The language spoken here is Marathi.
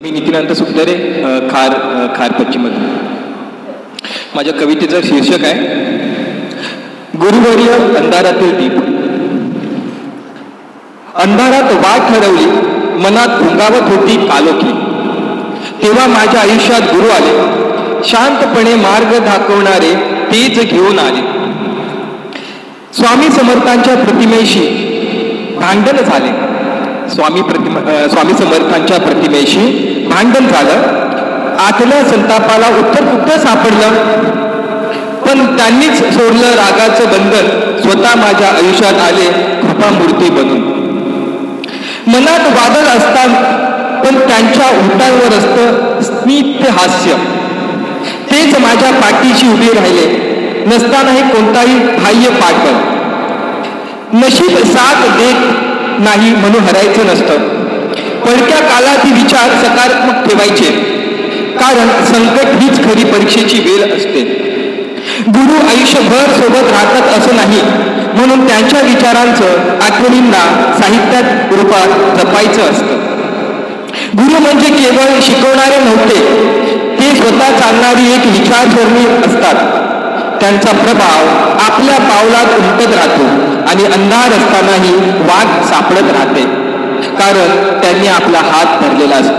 मी नितीनंत सुखदरे खार खार पश्चिममधून. माझ्या कवितेचं शीर्षक आहे गुरुवर्य अंधारातील दीप. अंधारात वाट ठरवली मनात भुंगावत होती कालोखी. तेव्हा माझ्या आयुष्यात गुरु आले. शांतपणे मार्ग दाखवणारे तेच घेऊन आले. स्वामी समर्थांच्या प्रतिमेशी भांडण झाले. स्वामी प्रतिमा स्वामी समर्थांच्या प्रतिमेशी भांडण झालं. आतल्या संतापाला उत्तर कुठं सापडलं? पण त्यांनीच सोडलं रागाचं बंधन. स्वतः माझ्या आयुष्यात आले कृपामूर्ती बनून. मनात वादळ असतात पण त्यांच्या ओठांवर असतं स्मित हास्य. तेच माझ्या पाठीशी उभे राहिले. नसतानाही कोणताही बाह्य पाठबळ. नशीब साथ देत नाही म्हणून हरायचं नसतं. पडक्या काळातील विचार सकारात्मक ठेवायचे. कारण संकट हीच खरी परीक्षेची वेळ असते. गुरु आयुष्यभर सोबत राहतात असं नाही. म्हणून त्यांच्या विचारांचं आठवणींना साहित्यात रूपात जपायचं असतं. गुरु म्हणजे केवळ शिकवणारे नव्हते. ते स्वतः चालणारी एक विचारसरणी असतात. त्यांचा प्रभाव आपल्या पावलात उमटत राहतो. आणि अंधार असतानाही वाट सापडत राहते. कारण त्यांनी आपला हात धरलेला असतो.